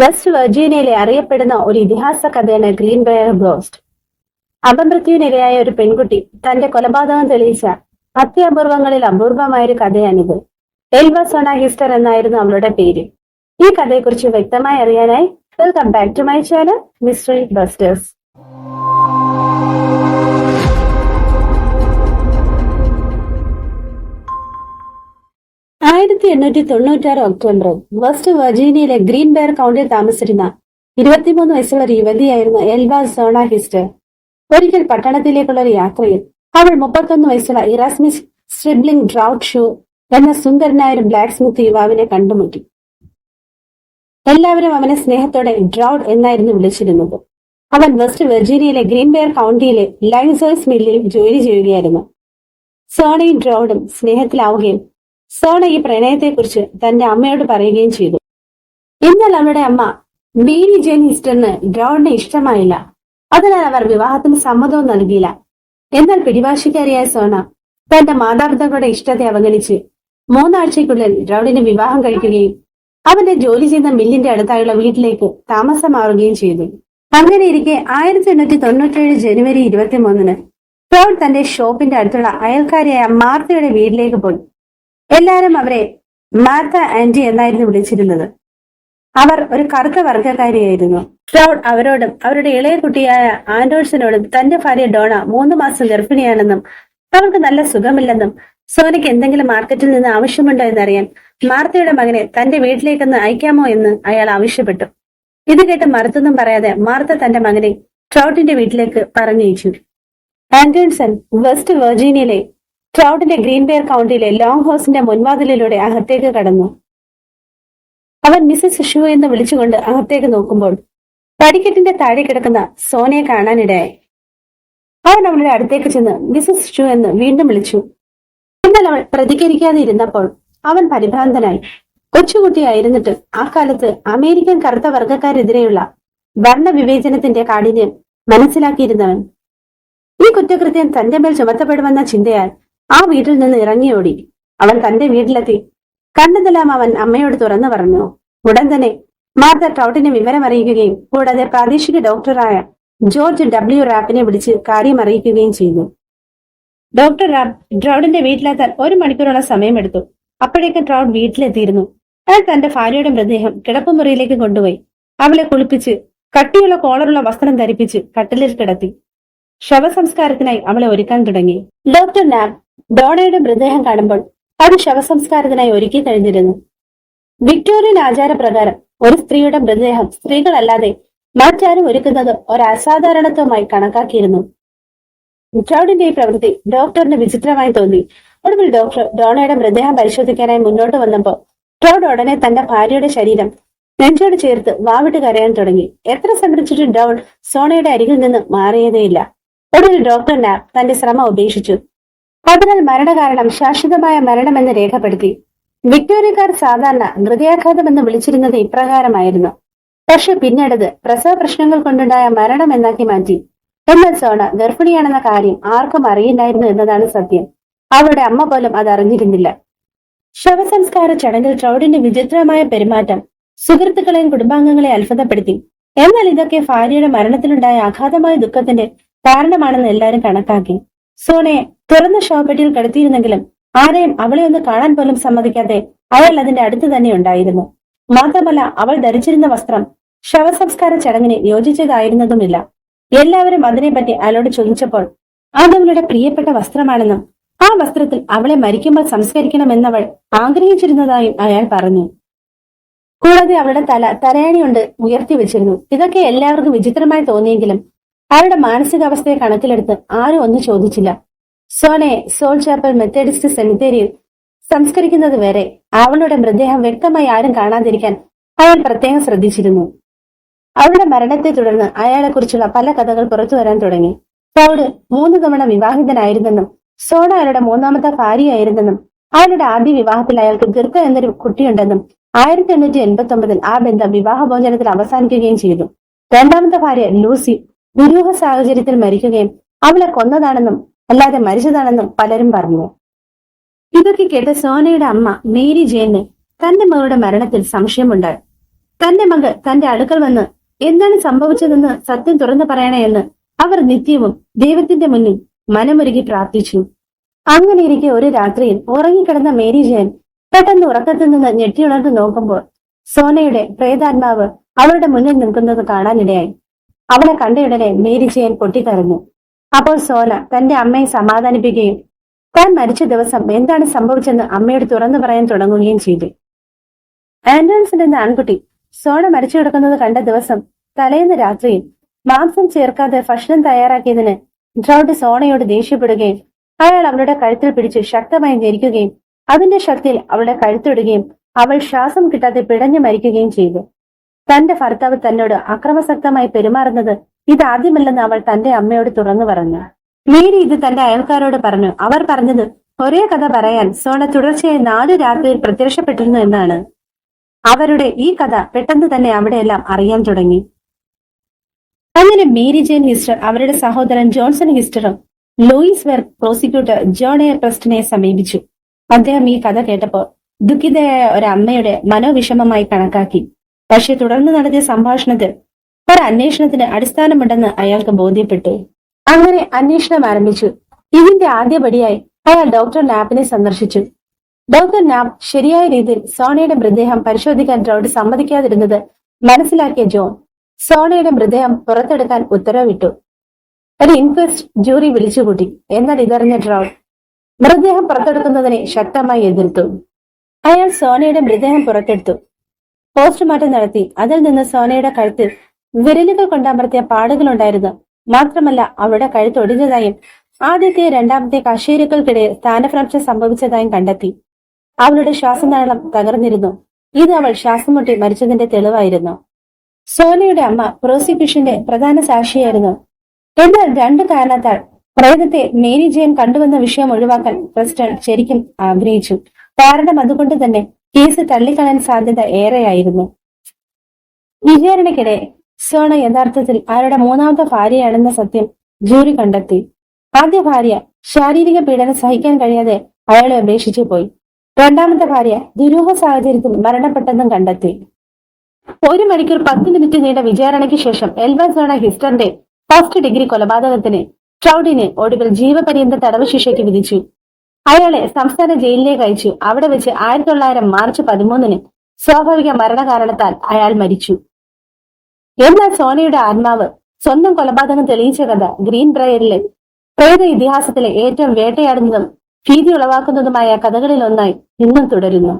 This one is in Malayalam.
വെസ്റ്റ് വെർജീനിയയിലെ അറിയപ്പെടുന്ന ഒരു ഇതിഹാസ കഥയാണ് ഗ്രീൻ ബെയർ ഗോസ്റ്റ് അപമൃത്യുവിനിരയായ ഒരു പെൺകുട്ടി തന്റെ കൊലപാതകം തെളിയിച്ച അത്യപൂർവങ്ങളിൽ അപൂർവമായ ഒരു കഥയാണിത്. എൽവ സോണ ഹിസ്റ്റർ എന്നായിരുന്നു അവളുടെ പേര്. ഈ കഥയെക്കുറിച്ച് വ്യക്തമായി അറിയാനായി welcome back to my channel mystery busters ആയിരത്തി എണ്ണൂറ്റി തൊണ്ണൂറ്റാറ് ഒക്ടോബറിൽ വെസ്റ്റ് വെർജീനിയയിലെ ഗ്രീൻ ബെയർ കൗണ്ടിൽ താമസിച്ചിരുന്ന ഇരുപത്തിമൂന്ന് വയസ്സുള്ള ഒരു യുവതിയായിരുന്നു എൽബാ സോണ ഹിസ്റ്റർ. ഒരിക്കൽ പട്ടണത്തിലേക്കുള്ള ഒരു യാത്രയിൽ അവൾ മുപ്പത്തൊന്ന് വയസ്സുള്ള ഇറാസ്മിസ് സ്ട്രിബ്ലിംഗ് ഡ്രൗട്ട് ഷൂ എന്ന സുന്ദരനായ ഒരു ബ്ലാക്ക് സ്മിത്ത് യുവാവിനെ കണ്ടുമുട്ടി. എല്ലാവരും അവനെ സ്നേഹത്തോടെ ഡ്രൗഡ് എന്നായിരുന്നു വിളിച്ചിരുന്നത്. അവൻ വെസ്റ്റ് വെർജീനിയയിലെ ഗ്രീൻ ബെയർ കൗണ്ടിയിലെ ലൈൻസേഴ്സ് മില്ലിൽ ജോലി ചെയ്യുകയായിരുന്നു. സോണയും ഡ്രൗഡും സ്നേഹത്തിലാവുകയും സോണ ഈ പ്രണയത്തെക്കുറിച്ച് തന്റെ അമ്മയോട് പറയുകയും ചെയ്തു. എന്നാൽ അവരുടെ അമ്മ മേരി ജെയിൻ ഹിസ്റ്ററിന് ഡ്രൗഡിനെ ഇഷ്ടമായില്ല. അതിനാൽ അവർ വിവാഹത്തിന് സമ്മതവും നൽകിയില്ല. എന്നാൽ പിടിവാശിക്കാരിയായ സോണ തന്റെ മാതാപിതാക്കളുടെ ഇഷ്ടത്തെ അവഗണിച്ച് മൂന്നാഴ്ചയ്ക്കുള്ളിൽ ഡ്രൗഡിനെ വിവാഹം കഴിക്കുകയും അവന്റെ ജോലി ചെയ്യുന്ന മില്ലിന്റെ അടുത്തായുള്ള വീട്ടിലേക്ക് താമസം മാറുകയും ചെയ്തു. അങ്ങനെ ഇരിക്കെ ആയിരത്തി എണ്ണൂറ്റി തൊണ്ണൂറ്റേഴ് ജനുവരി ഇരുപത്തി മൂന്നിന് തന്റെ ഷോപ്പിന്റെ അടുത്തുള്ള അയൽക്കാരിയായ മാർത്തയുടെ വീട്ടിലേക്ക് പോയി. എല്ലാവരും അവരെ മാർത്ത ആന്റി എന്നായിരുന്നു വിളിച്ചിരുന്നത്. അവർ ഒരു കറുത്ത വർഗക്കാരിയായിരുന്നു ക്രൗഡ് അവരോടും അവരുടെ ഇളയ കുട്ടിയായ ആൻഡോഴ്സിനോടും തന്റെ ഭാര്യ ഡോണ മൂന്ന് മാസം ഗർഭിണിയാണെന്നും അവർക്ക് നല്ല സുഖമില്ലെന്നും സോനയ്ക്ക് എന്തെങ്കിലും മാർക്കറ്റിൽ നിന്ന് ആവശ്യമുണ്ടോ എന്നറിയാൻ മാർത്തയുടെ മകനെ തന്റെ വീട്ടിലേക്കൊന്ന് അയക്കാമോ എന്ന് അയാൾ ആവശ്യപ്പെട്ടു. ഇത് കേട്ട് മറുത്തൊന്നും പറയാതെ മാർത്ത തന്റെ മകനെ ട്രൗട്ടിന്റെ വീട്ടിലേക്ക് പറഞ്ഞയച്ചു. ആൻഡേഴ്സൺ വെസ്റ്റ് വെർജീനിയയിലെ ട്രൗഡിന്റെ ഗ്രീൻ ബെയർ കൗണ്ടിയിലെ ലോങ് ഹൗസിന്റെ മുൻവാതിലിലൂടെ അകത്തേക്ക് കടന്നു. അവൻ മിസ്സസ് ഷു എന്ന് വിളിച്ചുകൊണ്ട് അകത്തേക്ക് നോക്കുമ്പോൾ പടിക്കെട്ടിന്റെ താഴെ കിടക്കുന്ന സോനയെ കാണാനിടയായി. അവൻ അവളുടെ അടുത്തേക്ക് ചെന്ന് മിസ്സസ് ഷു എന്ന് വീണ്ടും വിളിച്ചു. എന്നാൽ അവൾ പ്രതികരിക്കാതെ ഇരുന്നപ്പോൾ അവൻ പരിഭ്രാന്തനായി. കൊച്ചുകുട്ടിയായിരുന്നിട്ട് ആ കാലത്ത് അമേരിക്കൻ കറുത്ത വർഗക്കാരെതിരെയുള്ള വർണവിവേചനത്തിന്റെ കാഠിന്യം മനസ്സിലാക്കിയിരുന്നവൻ. ഈ കുറ്റകൃത്യം തന്റെ മേൽ ചുമത്തപ്പെടുമെന്ന ചിന്തയാൽ ആ വീട്ടിൽ നിന്ന് ഇറങ്ങിയോടി. അവൻ തന്റെ വീട്ടിലെത്തി. കണ്ടതെല്ലാം അവൻ അമ്മയോട് തുറന്നു പറഞ്ഞു. ഉടൻ തന്നെ മാർത്ത ട്രൗട്ടിനെ വിവരം അറിയിക്കുകയും കൂടാതെ പ്രാദേശിക ഡോക്ടറായ ജോർജ് ഡബ്ല്യു റാപ്പിനെ വിളിച്ച് കാര്യം അറിയിക്കുകയും ചെയ്തു. ഡോക്ടർ റാപ്പ് ട്രൗഡിന്റെ വീട്ടിലെത്താൻ ഒരു മണിക്കൂറോളം സമയമെടുത്തു. അപ്പോഴേക്കും ട്രൗഡ് വീട്ടിലെത്തിയിരുന്നു. അയാൾ തന്റെ ഭാര്യയുടെ മൃതദേഹം കിടപ്പുമുറിയിലേക്ക് കൊണ്ടുപോയി. അവളെ കുളിപ്പിച്ച് കട്ടിയുള്ള കോളറുള്ള വസ്ത്രം ധരിപ്പിച്ച് കട്ടിലിൽ കിടത്തി. ശവസംസ്കാരത്തിനായി അവളെ ഒരുക്കാൻ തുടങ്ങി. ഡോക്ടർ നാബ് ഡോണയുടെ മൃതദേഹം കാണുമ്പോൾ അത് ശവസംസ്കാരത്തിനായി ഒരുക്കി കഴിഞ്ഞിരുന്നു. വിക്ടോറിയൻ ആചാരപ്രകാരം ഒരു സ്ത്രീയുടെ മൃതദേഹം സ്ത്രീകളല്ലാതെ മറ്റാരും ഒരുക്കുന്നത് ഒരു അസാധാരണത്വമായി കണക്കാക്കിയിരുന്നു. ട്രൗഡിന്റെ ഈ പ്രവൃത്തി ഡോക്ടറിന് വിചിത്രമായി തോന്നി. ഒടുവിൽ ഡോക്ടർ ഡോണയുടെ മൃതദേഹം പരിശോധിക്കാനായി മുന്നോട്ട് വന്നപ്പോൾ ടോഡ് ഉടനെ തന്റെ ഭാര്യയുടെ ശരീരം നെഞ്ചോട് ചേർത്ത് വാവിട്ട് കരയാൻ തുടങ്ങി. എത്ര സംരക്ഷിച്ചിട്ടും ഡോൺ സോണയുടെ അരികിൽ നിന്ന് മാറിയതേയില്ല. ഒടുവിൽ ഡോക്ടർ തന്റെ ശ്രമം ഉപേക്ഷിച്ചു. അതിനാൽ മരണകാരണം ശാശ്വതമായ മരണമെന്ന് രേഖപ്പെടുത്തി. വിക്ടോറിയക്കാർ സാധാരണ ഹൃദയാഘാതം എന്ന് വിളിച്ചിരുന്നത് ഇപ്രകാരമായിരുന്നു. പക്ഷെ പിന്നീടത് പ്രസവ പ്രശ്നങ്ങൾ കൊണ്ടുണ്ടായ മരണം എന്നാക്കി മാറ്റി. എന്നാൽ സോണ ഗർഭിണിയാണെന്ന കാര്യം ആർക്കും അറിയില്ലായിരുന്നു എന്നതാണ് സത്യം. അവളുടെ അമ്മ പോലും അത് അറിഞ്ഞിരുന്നില്ല. ശവസംസ്കാര ചടങ്ങിൽ ട്രൗഡിന്റെ വിചിത്രമായ പെരുമാറ്റം സുഹൃത്തുക്കളെയും കുടുംബാംഗങ്ങളെ അത്ഭുതപ്പെടുത്തി. എന്നാൽ ഇതൊക്കെ ഭാര്യയുടെ മരണത്തിലുണ്ടായ അഗാധമായ ദുഃഖത്തിന്റെ കാരണമാണെന്ന് എല്ലാവരും കണക്കാക്കി. സോണയെ തുറന്ന ശവപ്പെട്ടിയിൽ കിടത്തിയിരുന്നെങ്കിലും ആരെയും അവളെ ഒന്ന് കാണാൻ പോലും സമ്മതിക്കാതെ അയാൾ അതിന്റെ അടുത്ത് തന്നെ ഉണ്ടായിരുന്നു. മാത്രമല്ല അവൾ ധരിച്ചിരുന്ന വസ്ത്രം ശവസംസ്കാര ചടങ്ങിന് യോജിച്ചതായിരുന്നതുമില്ല. എല്ലാവരും അതിനെപ്പറ്റി അയാളോട് ചോദിച്ചപ്പോൾ അത് അവളുടെ പ്രിയപ്പെട്ട വസ്ത്രമാണെന്നും ആ വസ്ത്രത്തിൽ അവളെ മരിക്കുമ്പോൾ സംസ്കരിക്കണമെന്നവൾ ആഗ്രഹിച്ചിരുന്നതായും അയാൾ പറഞ്ഞു. കൂടാതെ അവളുടെ തല തലയാണി കൊണ്ട് ഉയർത്തി വെച്ചിരുന്നു. ഇതൊക്കെ എല്ലാവർക്കും വിചിത്രമായി തോന്നിയെങ്കിലും അവരുടെ മാനസികാവസ്ഥയെ കണക്കിലെടുത്ത് ആരും ഒന്നും ചോദിച്ചില്ല. സോനെ സോൾ ചാപ്പൽ മെത്തേഡിസ്റ്റ് സെമിത്തേരിയിൽ സംസ്കരിക്കുന്നത് വരെ അവളുടെ മൃതദേഹം വ്യക്തമായി ആരും കാണാതിരിക്കാൻ അയാൾ പ്രത്യേകം ശ്രദ്ധിച്ചിരുന്നു. അവളുടെ മരണത്തെ തുടർന്ന് അയാളെക്കുറിച്ചുള്ള പല കഥകൾ പുറത്തു വരാൻ തുടങ്ങി. പൗഡ് മൂന്ന് തവണ വിവാഹിതനായിരുന്നെന്നും സോണ അയാളുടെ മൂന്നാമത്തെ ഭാര്യയായിരുന്നെന്നും അയാളുടെ ആദ്യ വിവാഹത്തിൽ അയാൾക്ക് ഗിർക്ക എന്നൊരു കുട്ടിയുണ്ടെന്നും ആയിരത്തി എണ്ണൂറ്റി എൺപത്തി ഒമ്പതിൽ ആ ബന്ധം വിവാഹഭോജനത്തിൽ അവസാനിക്കുകയും ചെയ്തു. രണ്ടാമത്തെ ഭാര്യ ലൂസി ദുരൂഹ സാഹചര്യത്തിൽ മരിക്കുകയും അവളെ കൊന്നതാണെന്നും അല്ലാതെ മരിച്ചതാണെന്നും പലരും പറഞ്ഞു. ഇതൊക്കെ കേട്ട് സോനയുടെ അമ്മ മേരി ജെയിന് തന്റെ മകളുടെ മരണത്തിൽ സംശയമുണ്ട്. തന്റെ മകൾ തന്റെ അടുക്കൽ വന്ന് എന്താണ് സംഭവിച്ചതെന്ന് സത്യം തുറന്നു പറയണേ എന്ന് അവർ നിത്യവും ദൈവത്തിന്റെ മുന്നിൽ മനമൊരുകി പ്രാർത്ഥിച്ചു. അങ്ങനെയിരിക്കെ ഒരു രാത്രിയിൽ ഉറങ്ങിക്കിടന്ന മേരി ജയൻ പെട്ടെന്ന് ഉറക്കത്തിൽ നിന്ന് ഞെട്ടിയുണർന്നു നോക്കുമ്പോൾ സോനയുടെ പ്രേതാത്മാവ് അവളുടെ മുന്നിൽ നിൽക്കുന്നത് കാണാനിടയായി. അവളെ കണ്ടയുടനെ മേരി ജയൻ പൊട്ടിക്കരഞ്ഞു അപ്പോൾ സോന തന്റെ അമ്മയെ സമാധാനിപ്പിക്കുകയും താൻ മരിച്ച ദിവസം എന്താണ് സംഭവിച്ചെന്ന് അമ്മയോട് തുറന്നു പറയാൻ തുടങ്ങുകയും ചെയ്തു. ആൻഡ്രൻസൺ എന്ന ആൺകുട്ടി സോണ മരിച്ചു കിടക്കുന്നത് കണ്ട ദിവസം തലേന്ന് രാത്രിയിൽ മാംസം ചേർക്കാതെ ഭക്ഷണം തയ്യാറാക്കിയതിന് ഡ്രൗഡ് സോണയോട് ദേഷ്യപ്പെടുകയും അയാൾ അവളുടെ കഴുത്തിൽ പിടിച്ച് ശക്തമായി ഞെരിക്കുകയും അതിന്റെ ശക്തിയിൽ അവളുടെ കഴുത്തിടുകയും അവൾ ശ്വാസം കിട്ടാതെ പിടഞ്ഞു മരിക്കുകയും ചെയ്തു. തന്റെ ഭർത്താവ് തന്നോട് അക്രമസക്തമായി പെരുമാറുന്നത് ഇതാദ്യമല്ലെന്ന് അവൾ തന്റെ അമ്മയോട് തുറന്നു പറഞ്ഞു. മേരി ഇത് തന്റെ അയൽക്കാരോട് പറഞ്ഞു. അവർ പറഞ്ഞത് ഒരേ കഥ പറയാൻ സോണ തുടർച്ചയായി നാല് രാത്രിയിൽ പ്രത്യക്ഷപ്പെട്ടിരുന്നു എന്നാണ്. അവരുടെ ഈ കഥ പെട്ടെന്ന് തന്നെ അവിടെയെല്ലാം അറിയാൻ തുടങ്ങി. അങ്ങനെ മേരി ജെയിൻ ഹിസ്റ്റർ അവരുടെ സഹോദരൻ ജോൺസൺ ഹിസ്റ്ററും Luis were prosecutor John A പ്രസ്റ്റിനെ സമീപിച്ചു. അദ്ദേഹം ഈ കഥ കേട്ടപ്പോൾ ദുഃഖിതയായ ഒരു അമ്മയുടെ മനോവിഷമമായി കണക്കാക്കി. പക്ഷെ തുടർന്ന് നടത്തിയ സംഭാഷണത്തിൽ ഒരു അന്വേഷണത്തിന് അടിസ്ഥാനമുണ്ടെന്ന് അയാൾക്ക് ബോധ്യപ്പെട്ടു. അങ്ങനെ അന്വേഷണം ആരംഭിച്ചു. ഇതിന്റെ ആദ്യപടിയായി അയാൾ ഡോക്ടർ നാപ്പിനെ സന്ദർശിച്ചു. ഡോക്ടർ നാപ്പ് ശരിയായ രീതിയിൽ സോണയുടെ മൃതദേഹം പരിശോധിക്കാൻ ഡ്രൗഡ് സമ്മതിക്കാതിരുന്നത് മനസ്സിലാക്കിയ ജോൺ സോണയുടെ മൃതദേഹം പുറത്തെടുക്കാൻ ഉത്തരവിട്ടു. ഒരു ഇൻക്വസ്റ്റ് ജൂറി വിളിച്ചുകൂട്ടി. എന്നാൽ ഇതറിഞ്ഞ ഡ്രൗഡ് മൃതദേഹം പുറത്തെടുക്കുന്നതിനെ ശക്തമായി എതിർത്തു. അയാൾ സോനയുടെ മൃതദേഹം പുറത്തെടുത്തു. പോസ്റ്റ്മോർട്ടം നടത്തി. അതിൽ നിന്ന് സോനയുടെ കഴുത്തിൽ വിരലുകൾ കൊണ്ടമർത്തിയ പാടുകളുണ്ടായിരുന്നു. മാത്രമല്ല അവളുടെ കഴുത്തൊടിഞ്ഞതായും ആദ്യത്തെ രണ്ടാമത്തെ കശേരുക്കൾക്കിടെ സ്ഥാനഭ്രംശം സംഭവിച്ചതായും കണ്ടെത്തി. അവളുടെ ശ്വാസനാളം തകർന്നിരുന്നു. ഇത് അവൾ ശ്വാസം മുട്ടി മരിച്ചതിന്റെ തെളിവായിരുന്നു. സോനയുടെ അമ്മ പ്രോസിക്യൂഷന്റെ പ്രധാന സാക്ഷിയായിരുന്നു. എന്നാൽ രണ്ടു കാരണത്താൽ പ്രേതത്തെ മേരി ജെയിൻ കണ്ടുവന്ന വിഷയം ഒഴിവാക്കാൻ പ്രസിഡന്റ് ശരിക്കും ആഗ്രഹിച്ചു. കാരണം അതുകൊണ്ട് തന്നെ കേസ് തള്ളിക്കളയാൻ സാധ്യത ഏറെയായിരുന്നു. വിചാരണയ്ക്കിടെ സോണ യഥാർത്ഥത്തിൽ ആരുടെ മൂന്നാമത്തെ ഭാര്യയാണെന്ന സത്യം ജൂറി കണ്ടെത്തി. ആദ്യ ഭാര്യ ശാരീരിക പീഡനം സഹിക്കാൻ കഴിയാതെ അയാളെ ഉപേക്ഷിച്ചു പോയി. രണ്ടാമത്തെ ഭാര്യ ദുരൂഹ സാഹചര്യത്തിൽ മരണപ്പെട്ടെന്നും കണ്ടെത്തി. ഒരു മണിക്കൂർ പത്ത് മിനിറ്റ് നീണ്ട വിചാരണയ്ക്ക് ശേഷം എൽവ സോണ ഹിസ്റ്ററിന്റെ ഫസ്റ്റ് ഡിഗ്രി കൊലപാതകത്തിന് ട്രൗഡിനെ ഒടുവിൽ ജീവപര്യന്ത തടവ് ശിക്ഷയ്ക്ക് വിധിച്ചു. അയാളെ സംസ്ഥാന ജയിലിലേക്ക് അയച്ചു. അവിടെ വെച്ച് ആയിരത്തി തൊള്ളായിരം മാർച്ച് പതിമൂന്നിന് സ്വാഭാവിക മരണകാരണത്താൽ അയാൾ മരിച്ചു. എന്നാൽ സോനയുടെ ആത്മാവ് സ്വന്തം കൊലപാതകം തെളിയിച്ച കഥ ഗ്രീൻ ബ്രയറിലെ പ്രേത ഇതിഹാസത്തിലെ ഏറ്റവും വേട്ടയാടുന്നതും ഭീതി ഉളവാക്കുന്നതുമായ കഥകളിൽ ഒന്നായി ഇന്നും തുടരുന്നു.